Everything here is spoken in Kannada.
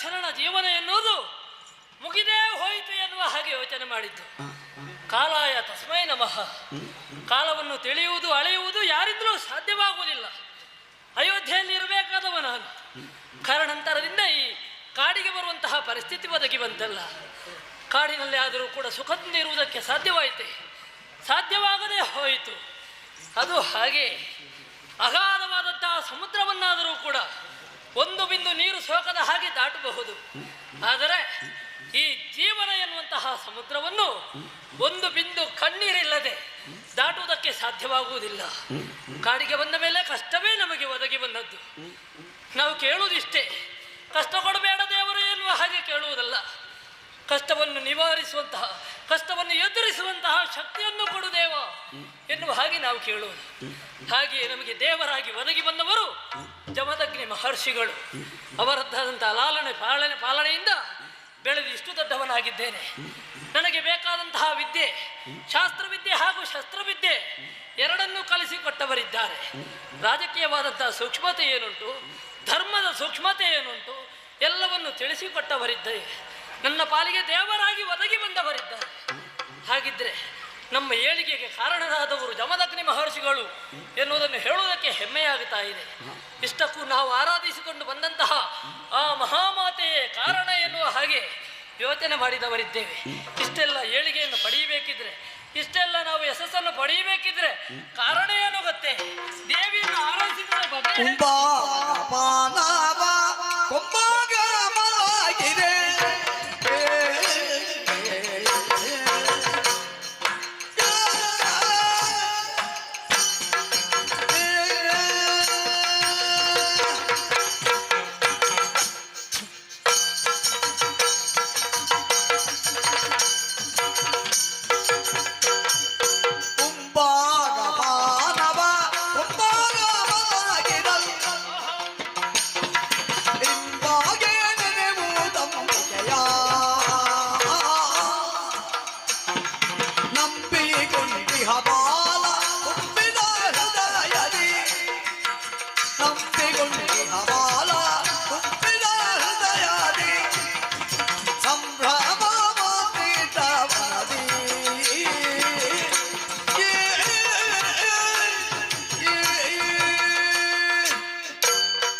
ಸುದರ್ಶನನ ಜೀವನ ಎನ್ನುವುದು ಮುಗಿದೇ ಹೋಯಿತು ಎನ್ನುವ ಹಾಗೆ ಯೋಚನೆ ಮಾಡಿದ್ದು. ಕಾಲಾಯ ತಸ್ಮೈ ನಮಃ. ಕಾಲವನ್ನು ತಿಳಿಯುವುದು ಅಳೆಯುವುದು ಯಾರಿದ್ರೂ ಸಾಧ್ಯವಾಗುವುದಿಲ್ಲ. ಅಯೋಧ್ಯೆಯಲ್ಲಿ ಇರಬೇಕಾದವ ನಾನು. ಕಾರಣಾಂತರದಿಂದ ಈ ಕಾಡಿಗೆ ಬರುವಂತಹ ಪರಿಸ್ಥಿತಿ ಒದಗಿ ಬಂತಲ್ಲ. ಕಾಡಿನಲ್ಲಿ ಆದರೂ ಕೂಡ ಸುಖದಿಂದ ಇರುವುದಕ್ಕೆ ಸಾಧ್ಯವಾಯಿತೆ. ಸಾಧ್ಯವಾಗದೇ ಹೋಯಿತು. ಅದು ಹಾಗೆ ಅಗಾಧವಾದಂತಹ ಸಮುದ್ರವನ್ನಾದರೂ ಕೂಡ ಒಂದು ಬಿಂದು ನೀರು ಸೋಕದ ಹಾಗೆ ದಾಟಬಹುದು. ಆದರೆ ಈ ಜೀವನ ಎನ್ನುವಂತಹ ಸಮುದ್ರವನ್ನು ಒಂದು ಬಿಂದು ಕಣ್ಣೀರಿಲ್ಲದೆ ದಾಟುವುದಕ್ಕೆ ಸಾಧ್ಯವಾಗುವುದಿಲ್ಲ. ಕಾಡಿಗೆ ಬಂದ ಮೇಲೆ ಕಷ್ಟವೇ ನಮಗೆ ಒದಗಿ ಬಂದದ್ದು. ನಾವು ಕೇಳುವುದಿಷ್ಟೇ, ಕಷ್ಟ ಕೊಡಬೇಡ ದೇವರು ಎನ್ನುವ ಹಾಗೆ ಕೇಳುವುದಲ್ಲ. ಕಷ್ಟವನ್ನು ನಿವಾರಿಸುವಂತಹ ಕಷ್ಟವನ್ನು ಎದುರಿಸುವಂತಹ ಶಕ್ತಿಯನ್ನು ಕೊಡು ದೇವ ಎನ್ನುವ ಹಾಗೆ ನಾವು ಕೇಳುವುದು ಹಾಗೆಯೇ ನಮಗೆ ದೇವರಾಗಿ ಒದಗಿ ಬಂದವರು ಜಮದಗ್ನಿ ಮಹರ್ಷಿಗಳು. ಅವರದ್ದಾದಂತಹ ಲಾಲನೆ ಪಾಲನೆ ಪಾಲನೆಯಿಂದ ಬೆಳೆದು ಇಷ್ಟು ದೊಡ್ಡವನಾಗಿದ್ದೇನೆ. ನನಗೆ ಬೇಕಾದಂತಹ ವಿದ್ಯೆ, ಶಾಸ್ತ್ರವಿದ್ಯೆ ಹಾಗೂ ಶಸ್ತ್ರವಿದ್ಯೆ ಎರಡನ್ನೂ ಕಲಿಸಿಕೊಟ್ಟವರಿದ್ದಾರೆ. ರಾಜಕೀಯವಾದಂತಹ ಸೂಕ್ಷ್ಮತೆ ಏನುಂಟು, ಧರ್ಮದ ಸೂಕ್ಷ್ಮತೆ ಏನುಂಟು, ಎಲ್ಲವನ್ನು ತಿಳಿಸಿಕೊಟ್ಟವರಿದ್ದೇವೆ ನನ್ನ ಪಾಲಿಗೆ ದೇವರಾಗಿ ಒದಗಿ ಬಂದವರಿದ್ದಾರೆ. ಹಾಗಿದ್ರೆ ನಮ್ಮ ಏಳಿಗೆಗೆ ಕಾರಣರಾದವರು ಜಮದಗ್ನಿ ಮಹರ್ಷಿಗಳು ಎನ್ನುವುದನ್ನು ಹೇಳುವುದಕ್ಕೆ ಹೆಮ್ಮೆಯಾಗುತ್ತಾ ಇದೆ. ಇಷ್ಟಕ್ಕೂ ನಾವು ಆರಾಧಿಸಿಕೊಂಡು ಬಂದಂತಹ ಆ ಮಹಾಮಾತೆಯೇ ಕಾರಣ ಎನ್ನುವ ಹಾಗೆ ಯೋಚನೆ ಮಾಡಿದವರಿದ್ದೇವೆ. ಇಷ್ಟೆಲ್ಲ ಏಳಿಗೆಯನ್ನು ಪಡೆಯಬೇಕಿದ್ರೆ ಇಷ್ಟೆಲ್ಲ ನಾವು ಯಶಸ್ಸನ್ನು ಪಡೆಯಬೇಕಿದ್ರೆ ಕಾರಣ ಏನು ಗೊತ್ತೇ? ದೇವಿಯನ್ನು ಆರಾಧಿಸಿದ ಬಗ್ಗೆ